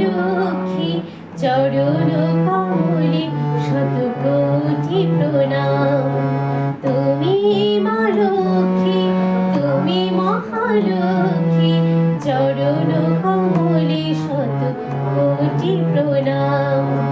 লক্ষ্মী চরণ কমলে শত কোটি প্রণাম। তুমি মা লক্ষ্মী তুমি মহালক্ষ্মী চরণ কমলে শত কোটি প্রণাম।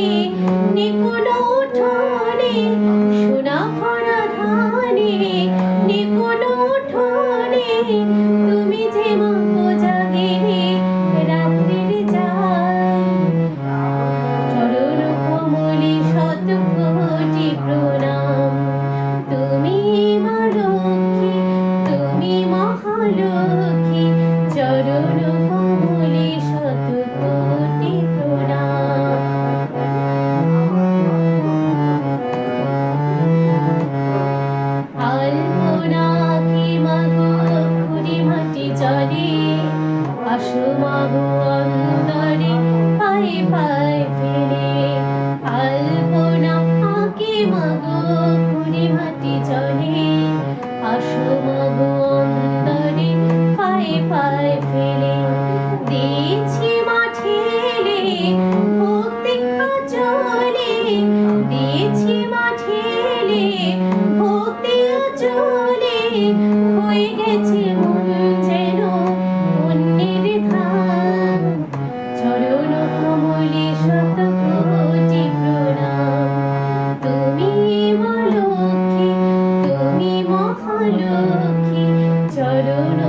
ধারে নিকুল উঠোনে সোনা ভরা ধানে নিকুল উঠোনে চলে হয়ে গেছে মন যেন অন্যের ধান চরণ কমলে শত কোটি প্রণাম। তুমি মলক্ষী, তুমি মহালক্ষী, চরণ